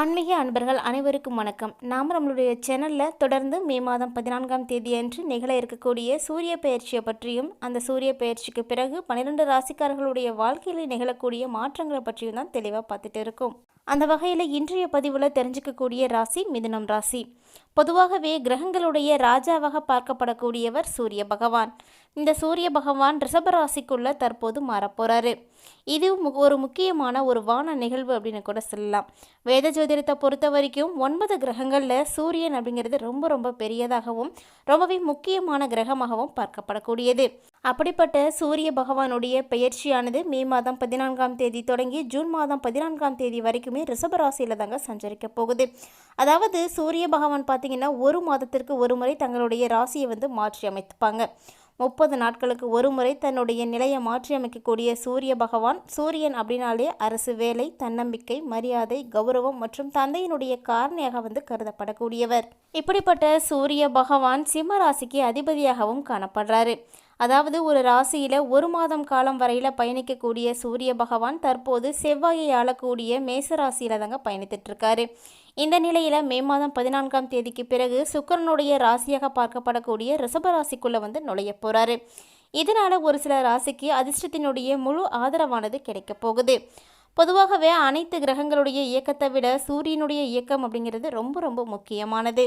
ஆன்மீக அன்பர்கள் அனைவருக்கும் வணக்கம். நாம் நம்மளுடைய சேனலில் தொடர்ந்து மே மாதம் பதினான்காம் தேதியன்று நிகழ இருக்கக்கூடிய சூரிய பயிற்சியை பற்றியும் அந்த சூரிய பயிற்சிக்கு பிறகு பன்னிரெண்டு ராசிக்காரர்களுடைய வாழ்க்கையில் நிகழக்கூடிய மாற்றங்களை பற்றியும் தான் தெளிவாக பார்த்துட்டு இருக்கோம். அந்த வகையில் இன்றைய பதிவில் தெரிஞ்சுக்கக்கூடிய ராசி மிதுனம் ராசி. பொதுவாகவே கிரகங்களுடைய ராஜாவாக பார்க்கப்படக்கூடியவர் சூரிய பகவான். இந்த சூரிய பகவான் ரிஷபராசிக்குள்ள தற்போது மாறப்போகிறாரு இது மு- ஒரு முக்கியமான ஒரு வான நிகழ்வு அப்படின்னு கூட சொல்லலாம். வேத ஜோதிடத்தை பொறுத்த வரைக்கும் ஒன்பது கிரகங்களில் சூரியன் அப்படிங்கிறது ரொம்ப ரொம்ப பெரியதாகவும் ரொம்பவே முக்கியமான கிரகமாகவும் பார்க்கப்படக்கூடியது. அப்படிப்பட்ட சூரிய பகவானுடைய பெயர்ச்சியானது மே மாதம் பதினான்காம் தேதி தொடங்கி ஜூன் மாதம் பதினான்காம் தேதி வரைக்குமே ரிஷபராசியில் தாங்க சஞ்சரிக்க போகுது. அதாவது சூரிய பகவான் பார்த்தீங்கன்னா ஒரு மாதத்திற்கு ஒரு முறை தங்களுடைய ராசியை வந்து மாற்றி அமைத்துப்பாங்க முப்பது நாட்களுக்கு ஒரு முறை தன்னுடைய நிலையை மாற்றியமைக்கக்கூடிய சூரிய பகவான் சூரியன் அப்படின்னாலே அரசு வேலை தன்னம்பிக்கை மரியாதை கௌரவம் மற்றும் தந்தையினுடைய காரணியாக வந்து கருதப்படக்கூடியவர். இப்படிப்பட்ட சூரிய பகவான் சிம்ம ராசிக்கு அதிபதியாகவும் காணப்படுறாரு. அதாவது ஒரு ராசியில் ஒரு மாதம் காலம் வரையில் பயணிக்கக்கூடிய சூரிய பகவான் தற்போது செவ்வாயை ஆளக்கூடிய மேச ராசியில் தாங்க பயணித்துட்டு இருக்காரு இந்த நிலையில் மே மாதம் பதினான்காம் தேதிக்கு பிறகு சுக்கரனுடைய ராசியாக பார்க்கப்படக்கூடிய ரிஷப ராசிக்குள்ளே வந்து நுழைய போகிறாரு இதனால் ஒரு சில ராசிக்கு அதிர்ஷ்டத்தினுடைய முழு ஆதரவானது கிடைக்க போகுது. பொதுவாகவே அனைத்து கிரகங்களுடைய இயக்கத்தை விட சூரியனுடைய இயக்கம் அப்படிங்கிறது ரொம்ப ரொம்ப முக்கியமானது.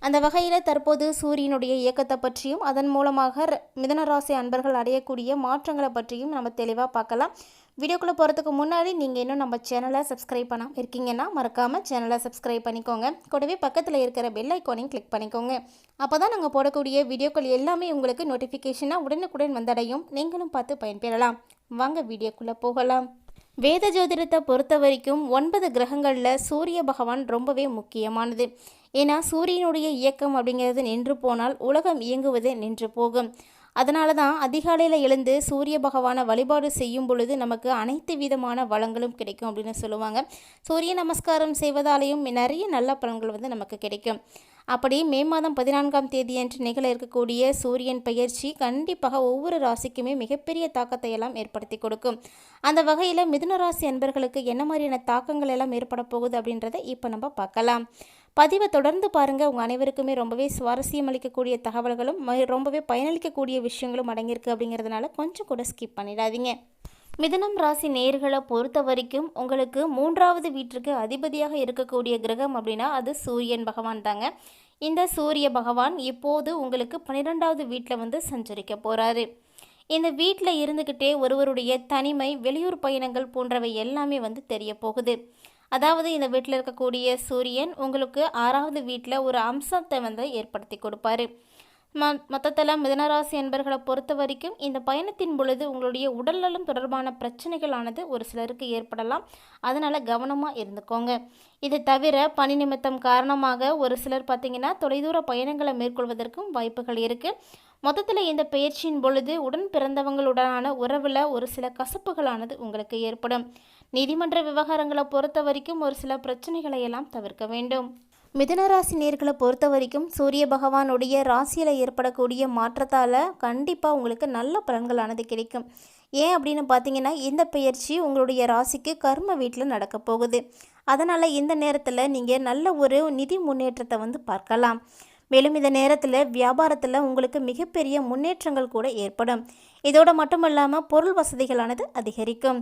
அந்த வகையில் தற்போது சூரியனுடைய இயக்கத்தை பற்றியும் அதன் மூலமாக ர- அன்பர்கள் அடையக்கூடிய மாற்றங்களை பற்றியும் நம்ம தெளிவாக பார்க்கலாம். வீடியோக்குள்ளே போகிறதுக்கு முன்னாடி நீங்கள் இன்னும் நம்ம சேனலை சப்ஸ்கிரைப் பண்ணாமல் இருக்கீங்கன்னா மறக்காமல் சேனலை சப்ஸ்கிரைப் பண்ணிக்கோங்க. கூடவே பக்கத்தில் இருக்கிற பெல் ஐக்கானையும் கிளிக் பண்ணிக்கோங்க. அப்போ தான் நாங்கள் போடக்கூடிய வீடியோக்கள் எல்லாமே உங்களுக்கு நோட்டிஃபிகேஷனாக உடனுக்குடன் வந்தடையும். நீங்களும் பார்த்து பயன்பெறலாம். வாங்க வீடியோக்குள்ளே போகலாம். வேத ஜோதிடத்தை பொறுத்த வரைக்கும் ஒன்பது கிரகங்களில் சூரிய பகவான் ரொம்பவே முக்கியமானது. ஏன்னா சூரியனுடைய இயக்கம் அப்படிங்கிறது நின்று போனால் உலகம் இயங்குவதே நின்று போகும். அதனால தான் அதிகாலையில் எழுந்து சூரிய பகவானை வழிபாடு செய்யும் பொழுது நமக்கு அனைத்து விதமான வளங்களும் கிடைக்கும் அப்படின்னு சொல்லுவாங்க. சூரிய நமஸ்காரம் செய்வதாலேயும் நிறைய நல்ல பலன்கள் வந்து நமக்கு கிடைக்கும். அப்படி மே மாதம் பதினான்காம் தேதியன்று நிகழ இருக்கக்கூடிய சூரியன் பயிற்சி கண்டிப்பாக ஒவ்வொரு ராசிக்குமே மிகப்பெரிய தாக்கத்தை எல்லாம் ஏற்படுத்தி கொடுக்கும். அந்த வகையில் மிதுன ராசி அன்பர்களுக்கு என்ன மாதிரியான தாக்கங்கள் எல்லாம் ஏற்பட போகுது அப்படின்றத இப்போ நம்ம பார்க்கலாம். பதிவை தொடர்ந்து பாருங்கள் உங்கள் அனைவருக்குமே ரொம்பவே சுவாரஸ்யம் அளிக்கக்கூடிய தகவல்களும் ம- ரொம்பவே பயனளிக்கக்கூடிய விஷயங்களும் அடங்கியிருக்கு அப்படிங்கிறதுனால கொஞ்சம் கூட ஸ்கிப் பண்ணிடாதீங்க. மிதனம் ராசி நேர்களை பொறுத்த வரைக்கும் உங்களுக்கு மூன்றாவது வீட்டிற்கு அதிபதியாக இருக்கக்கூடிய கிரகம் அப்படின்னா அது சூரியன் பகவான் தாங்க. இந்த சூரிய பகவான் இப்போது உங்களுக்கு பன்னிரெண்டாவது வீட்டில் வந்து சஞ்சரிக்க போகிறாரு இந்த வீட்டில் இருந்துக்கிட்டே ஒருவருடைய தனிமை வெளியூர் பயணங்கள் போன்றவை எல்லாமே வந்து தெரிய போகுது அதாவது இந்த வீட்டில் இருக்கக்கூடிய சூரியன் உங்களுக்கு ஆறாவது வீட்டில் ஒரு அம்சத்தை வந்து ஏற்படுத்தி கொடுப்பாரு. ம மொத்தத்தில் மிதனராசி என்பர்களை பொறுத்த வரைக்கும் இந்த பயணத்தின் பொழுது உங்களுடைய உடல்நலம் தொடர்பான பிரச்சனைகளானது ஒரு சிலருக்கு ஏற்படலாம். அதனால் கவனமாக இருந்துக்கோங்க. இது தவிர பணி நிமித்தம் காரணமாக ஒரு சிலர் பார்த்திங்கன்னா தொலைதூர பயணங்களை மேற்கொள்வதற்கும் வாய்ப்புகள் இருக்குது மொத்தத்தில் இந்த பயிற்சியின் பொழுது உடன் பிறந்தவங்களுடனான உறவில் ஒரு சில கசப்புகளானது உங்களுக்கு ஏற்படும். நீதிமன்ற விவகாரங்களை பொறுத்த வரைக்கும் ஒரு சில பிரச்சனைகளை எல்லாம் தவிர்க்க வேண்டும். மிதனராசி நேர்களை பொறுத்த வரைக்கும் சூரிய பகவானுடைய ராசியில் ஏற்படக்கூடிய மாற்றத்தால் கண்டிப்பாக உங்களுக்கு நல்ல பலன்களானது கிடைக்கும். ஏன் அப்படின்னு பார்த்தீங்கன்னா இந்த பெயர்ச்சி உங்களுடைய ராசிக்கு கர்ம வீட்டில் நடக்க போகுது. அதனால் இந்த நேரத்தில் நீங்கள் நல்ல ஒரு நிதி முன்னேற்றத்தை வந்து பார்க்கலாம். மேலும் இந்த நேரத்தில் வியாபாரத்தில் உங்களுக்கு மிகப்பெரிய முன்னேற்றங்கள் கூட ஏற்படும். இதோடு மட்டும் இல்லாமல் பொருள் வசதிகளானது அதிகரிக்கும்.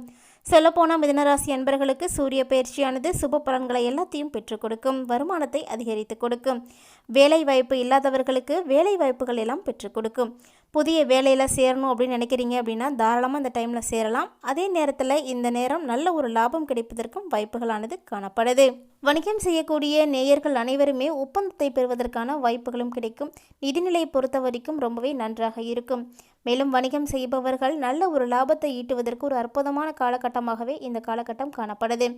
சொல்லப்போனால் மிதனராசி அன்பர்களுக்கு சூரிய பயிற்சியானது சுப பலன்களை எல்லாத்தையும் பெற்றுக் கொடுக்கும் வருமானத்தை அதிகரித்து கொடுக்கும். வேலை வாய்ப்பு இல்லாதவர்களுக்கு வேலை வாய்ப்புகள் எல்லாம் பெற்றுக் கொடுக்கும். புதிய வேலையில் சேரணும் அப்படின்னு நினைக்கிறீங்க அப்படின்னா தாராளமாக அந்த டைமில் சேரலாம். அதே நேரத்தில் இந்த நேரம் நல்ல ஒரு லாபம் கிடைப்பதற்கும் வாய்ப்புகளானது காணப்படுது. வணிகம் செய்யக்கூடிய நேயர்கள் அனைவருமே ஒப்பந்தத்தை பெறுவதற்கான வாய்ப்புகளும் கிடைக்கும். நிதிநிலையை பொறுத்த வரைக்கும் ரொம்பவே நன்றாக இருக்கும். மேலும் வணிகம் செய்பவர்கள் நல்ல ஒரு லாபத்தை ஈட்டுவதற்கு ஒரு அற்புதமான காலகட்டமாகவே இந்த காலகட்டம் காணப்படுது.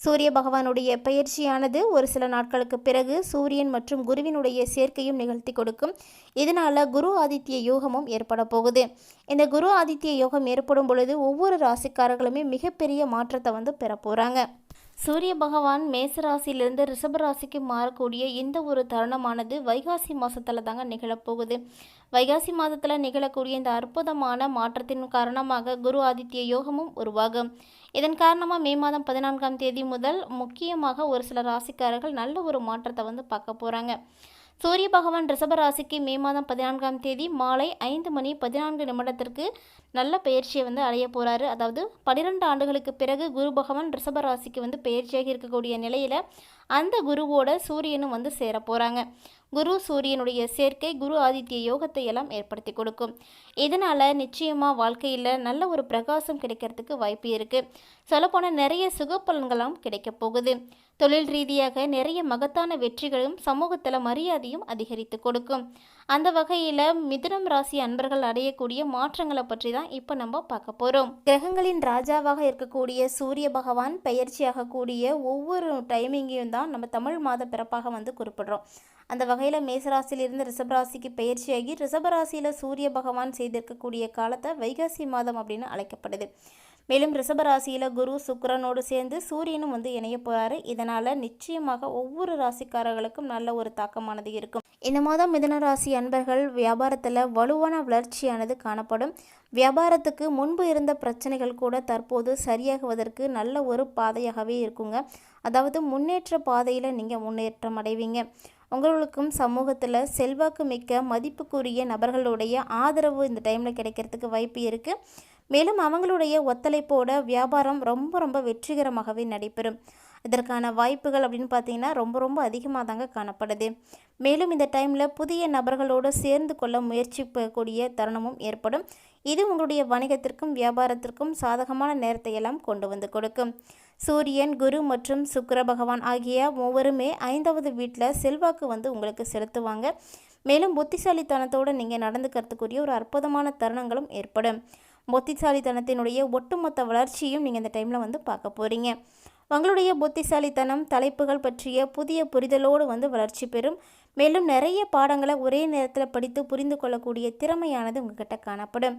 சூரிய பகவானுடைய பயிற்சியானது ஒரு சில நாட்களுக்கு பிறகு சூரியன் மற்றும் குருவினுடைய சேர்க்கையும் நிகழ்த்தி கொடுக்கும். இதனால குரு ஆதித்ய யோகமும் ஏற்பட போகுது. இந்த குரு ஆதித்ய யோகம் ஏற்படும் பொழுது ஒவ்வொரு ராசிக்காரர்களுமே மிகப்பெரிய மாற்றத்தை வந்து பெற போகிறாங்க சூரிய பகவான் மேச ராசியிலிருந்து ராசிக்கு மாறக்கூடிய இந்த ஒரு தருணமானது வைகாசி மாதத்தில் தாங்க நிகழப்போகுது. வைகாசி மாதத்தில் நிகழக்கூடிய இந்த அற்புதமான மாற்றத்தின் காரணமாக குரு ஆதித்ய யோகமும் உருவாகும். இதன் காரணமாக மே மாதம் பதினான்காம் தேதி முதல் முக்கியமாக ஒரு சில ராசிக்காரர்கள் நல்ல ஒரு மாற்றத்தை வந்து பார்க்க போகிறாங்க சூரிய பகவான் ரிஷபராசிக்கு மே மாதம் பதினான்காம் தேதி மாலை ஐந்து மணி பதினான்கு நிமிடத்திற்கு நல்ல பயிற்சியை வந்து அடைய போகிறாரு அதாவது பன்னிரெண்டு ஆண்டுகளுக்கு பிறகு குரு பகவான் ரிஷபராசிக்கு வந்து பயிற்சியாக இருக்கக்கூடிய நிலையில் அந்த குருவோட சூரியனும் வந்து சேர போகிறாங்க குரு சூரியனுடைய சேர்க்கை குரு ஆதித்ய யோகத்தை எல்லாம் ஏற்படுத்தி கொடுக்கும். இதனால் நிச்சயமாக வாழ்க்கையில் நல்ல ஒரு பிரகாசம் கிடைக்கிறதுக்கு வாய்ப்பு இருக்குது சொல்லப்போனால் நிறைய சுகப்பலன்களாம் கிடைக்க போகுது. தொழில் ரீதியாக நிறைய மகத்தான வெற்றிகளும் சமூகத்தில் மரியாதையும் அதிகரித்து கொடுக்கும். அந்த வகையில் மிதுனம் ராசி அன்பர்கள் அடையக்கூடிய மாற்றங்களை பற்றி தான் இப்போ நம்ம பார்க்க போகிறோம் கிரகங்களின் ராஜாவாக இருக்கக்கூடிய சூரிய பகவான் பயிற்சியாகக்கூடிய ஒவ்வொரு டைமிங்கையும் தான் நம்ம தமிழ் மாத பிறப்பாக வந்து குறிப்பிடுறோம். அந்த வகையில் மேசராசியிலிருந்து ரிஷபராசிக்கு பயிற்சியாகி ரிஷபராசியில் சூரிய பகவான் செய்திருக்கக்கூடிய காலத்தை வைகாசி மாதம் அப்படின்னு அழைக்கப்படுது. மேலும் ரிஷபராசியில் குரு சுக்கரனோடு சேர்ந்து சூரியனும் வந்து இணைய போகிறாரு இதனால் நிச்சயமாக ஒவ்வொரு ராசிக்காரர்களுக்கும் நல்ல ஒரு தாக்கமானது இருக்கும். இந்த மாதம் மிதன ராசி அன்பர்கள் வியாபாரத்தில் வலுவான வளர்ச்சியானது காணப்படும். வியாபாரத்துக்கு முன்பு இருந்த பிரச்சனைகள் கூட தற்போது சரியாகுவதற்கு நல்ல ஒரு பாதையாகவே இருக்குங்க. அதாவது முன்னேற்ற பாதையில் நீங்கள் முன்னேற்றம் அடைவீங்க. உங்களுக்கும் சமூகத்தில் செல்வாக்கு மிக்க மதிப்புக்குரிய நபர்களுடைய ஆதரவு இந்த டைமில் கிடைக்கிறதுக்கு வாய்ப்பு இருக்குது மேலும் அவங்களுடைய ஒத்துழைப்போட வியாபாரம் ரொம்ப ரொம்ப வெற்றிகரமாகவே நடைபெறும். இதற்கான வாய்ப்புகள் அப்படின்னு பார்த்தீங்கன்னா ரொம்ப ரொம்ப அதிகமாக தாங்க காணப்படுது. மேலும் இந்த டைமில் புதிய நபர்களோடு சேர்ந்து கொள்ள முயற்சிக்கக்கூடிய தருணமும் ஏற்படும். இது உங்களுடைய வணிகத்திற்கும் வியாபாரத்திற்கும் சாதகமான நேரத்தை எல்லாம் கொண்டு வந்து கொடுக்கும். சூரியன் குரு மற்றும் சுக்கர பகவான் ஆகிய மூவருமே ஐந்தாவது வீட்டில் செல்வாக்கு வந்து உங்களுக்கு செலுத்துவாங்க. மேலும் புத்திசாலித்தனத்தோடு நீங்கள் நடந்துக்கிறதுக்குரிய ஒரு அற்புதமான தருணங்களும் ஏற்படும். புத்திசாலித்தனத்தினுடைய ஒட்டுமொத்த வளர்ச்சியும் நீங்கள் இந்த டைமில் வந்து பார்க்க போகிறீங்க உங்களுடைய புத்திசாலித்தனம் தலைப்புகள் பற்றிய புதிய புரிதலோடு வந்து வளர்ச்சி பெறும். மேலும் நிறைய பாடங்களை ஒரே நேரத்தில் படித்து புரிந்து கொள்ளக்கூடிய திறமையானது உங்ககிட்ட காணப்படும்.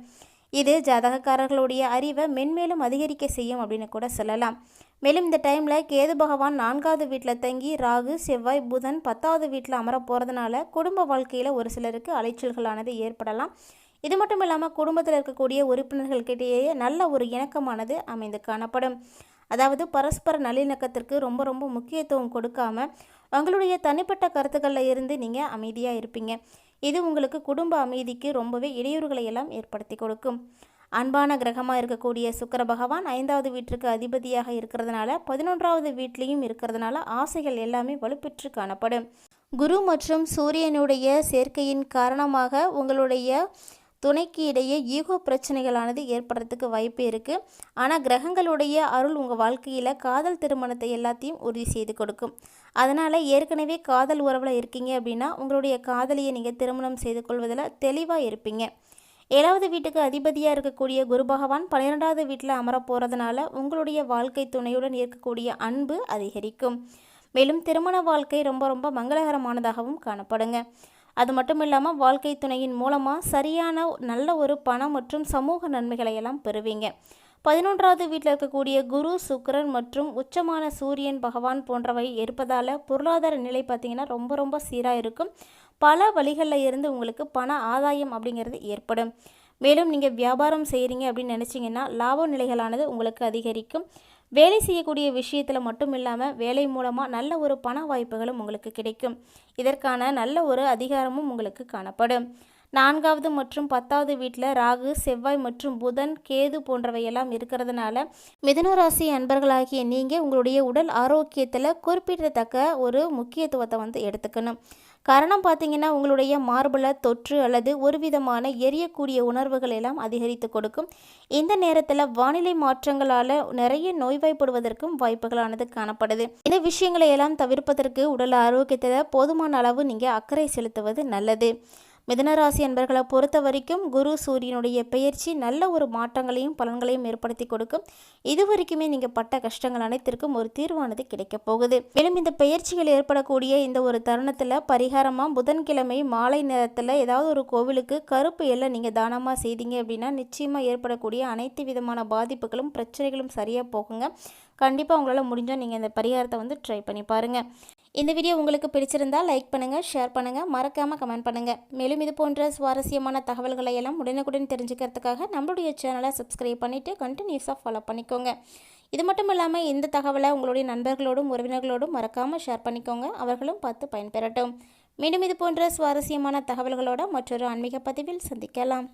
இது ஜாதகக்காரர்களுடைய அறிவை மென்மேலும் அதிகரிக்க செய்யும் அப்படின்னு கூட சொல்லலாம். மேலும் இந்த டைமில் கேது பகவான் நான்காவது வீட்டில் தங்கி ராகு செவ்வாய் புதன் பத்தாவது வீட்டில் அமர போகிறதுனால குடும்ப வாழ்க்கையில் ஒரு சிலருக்கு அலைச்சல்களானது ஏற்படலாம். இது மட்டும் இல்லாமல் குடும்பத்தில் இருக்கக்கூடிய உறுப்பினர்கள்கிட்டேயே நல்ல ஒரு இணக்கமானது அமைந்து காணப்படும். அதாவது பரஸ்பர நல்லிணக்கத்திற்கு ரொம்ப ரொம்ப முக்கியத்துவம் கொடுக்காம உங்களுடைய தனிப்பட்ட கருத்துக்களில் இருந்து நீங்கள் அமைதியாக இருப்பீங்க. இது உங்களுக்கு குடும்ப அமைதிக்கு ரொம்பவே இடையூறுகளை எல்லாம் ஏற்படுத்தி கொடுக்கும். அன்பான கிரகமாக இருக்கக்கூடிய சுக்கர பகவான் ஐந்தாவது வீட்டிற்கு அதிபதியாக இருக்கிறதுனால பதினொன்றாவது வீட்லேயும் இருக்கிறதுனால ஆசைகள் எல்லாமே வலுப்பெற்று காணப்படும். குரு மற்றும் சூரியனுடைய சேர்க்கையின் காரணமாக உங்களுடைய துணைக்கு இடையே ஈகோ பிரச்சனைகளானது ஏற்படுறதுக்கு வாய்ப்பு இருக்குது ஆனால் கிரகங்களுடைய அருள் உங்கள் வாழ்க்கையில் காதல் திருமணத்தை எல்லாத்தையும் உறுதி செய்து கொடுக்கும். அதனால் ஏற்கனவே காதல் உறவில் இருக்கீங்க அப்படின்னா உங்களுடைய காதலியை நீங்கள் திருமணம் செய்து கொள்வதில் தெளிவாக இருப்பீங்க. ஏழாவது வீட்டுக்கு அதிபதியாக இருக்கக்கூடிய குரு பகவான் பன்னிரெண்டாவது வீட்டில் அமர போகிறதுனால உங்களுடைய வாழ்க்கை துணையுடன் இருக்கக்கூடிய அன்பு அதிகரிக்கும். மேலும் திருமண வாழ்க்கை ரொம்ப ரொம்ப மங்களகரமானதாகவும் காணப்படுங்க. அது மட்டும் இல்லாமல் வாழ்க்கை துணையின் மூலமாக சரியான நல்ல ஒரு பணம் மற்றும் சமூக நன்மைகளை எல்லாம் பெறுவீங்க. பதினொன்றாவது வீட்டில் இருக்கக்கூடிய குரு சுக்கரன் மற்றும் உச்சமான சூரியன் பகவான் போன்றவை இருப்பதால் பொருளாதார நிலை பார்த்திங்கன்னா ரொம்ப ரொம்ப சீராக இருக்கும். பல வழிகளில் இருந்து உங்களுக்கு பண ஆதாயம் அப்படிங்கிறது ஏற்படும். மேலும் நீங்கள் வியாபாரம் செய்கிறீங்க அப்படின்னு நினச்சிங்கன்னா லாப நிலைகளானது உங்களுக்கு அதிகரிக்கும். வேலை செய்யக்கூடிய விஷயத்தில் மட்டும் இல்லாமல் வேலை மூலமாக நல்ல ஒரு பண வாய்ப்புகளும் உங்களுக்கு கிடைக்கும். இதற்கான நல்ல ஒரு அதிகாரமும் உங்களுக்கு காணப்படும். நான்காவது மற்றும் பத்தாவது வீட்டில் ராகு செவ்வாய் மற்றும் புதன் கேது போன்றவையெல்லாம் இருக்கிறதுனால மிதுனராசி அன்பர்களாகிய நீங்கள் உங்களுடைய உடல் ஆரோக்கியத்தில் குறிப்பிடத்தக்க ஒரு முக்கியத்துவத்தை வந்து எடுத்துக்கணும். காரணம் பார்த்தீங்கன்னா உங்களுடைய மார்பில் தொற்று அல்லது ஒரு விதமான எரியக்கூடிய உணர்வுகள் எல்லாம் அதிகரித்து கொடுக்கும். இந்த நேரத்தில் வானிலை மாற்றங்களால் நிறைய நோய்வாய்ப்படுவதற்கும் வாய்ப்புகளானது காணப்படுது. இந்த விஷயங்களை எல்லாம் தவிர்ப்பதற்கு உடல் ஆரோக்கியத்தில் போதுமான அளவு நீங்கள் அக்கறை செலுத்துவது நல்லது. மிதனராசி என்பர்களை பொறுத்த வரைக்கும் குரு சூரியனுடைய பெயர்ச்சி நல்ல ஒரு மாற்றங்களையும் பலன்களையும் ஏற்படுத்தி கொடுக்கும். இது வரைக்குமே நீங்கள் பட்ட கஷ்டங்கள் அனைத்திற்கும் ஒரு தீர்வானது கிடைக்கப் போகுது. மேலும் இந்த பெயர்ச்சிகள் ஏற்படக்கூடிய இந்த ஒரு தருணத்தில் பரிகாரமாக புதன்கிழமை மாலை நேரத்தில் ஏதாவது ஒரு கோவிலுக்கு கருப்பு எல்லாம் நீங்கள் தானமாக செய்தீங்க அப்படின்னா நிச்சயமாக ஏற்படக்கூடிய அனைத்து விதமான பாதிப்புகளும் பிரச்சனைகளும் சரியாக போகுங்க. கண்டிப்பாக உங்களால் முடிஞ்சால் நீங்கள் இந்த பரிகாரத்தை வந்து ட்ரை பண்ணி பாருங்கள் இந்த வீடியோ உங்களுக்கு பிடிச்சிருந்தால் லைக் பண்ணுங்கள் ஷேர் பண்ணுங்கள் மறக்காமல் கமெண்ட் பண்ணுங்கள் மேலும் இது போன்ற சுவாரஸ்யமான தகவல்களை எல்லாம் உடனுக்குடன் தெரிஞ்சுக்கிறதுக்காக நம்மளுடைய சேனலை சப்ஸ்கிரைப் பண்ணிவிட்டு கண்டினியூஸாக ஃபாலோ பண்ணிக்கோங்க. இது மட்டும் இல்லாமல் இந்த தகவலை உங்களுடைய நண்பர்களோடும் உறவினர்களோடும் மறக்காமல் ஷேர் பண்ணிக்கோங்க. அவர்களும் பார்த்து பயன்பெறட்டும். மீண்டும் இது போன்ற சுவாரஸ்யமான தகவல்களோட மற்றொரு ஆன்மீக பதிவில் சந்திக்கலாம்.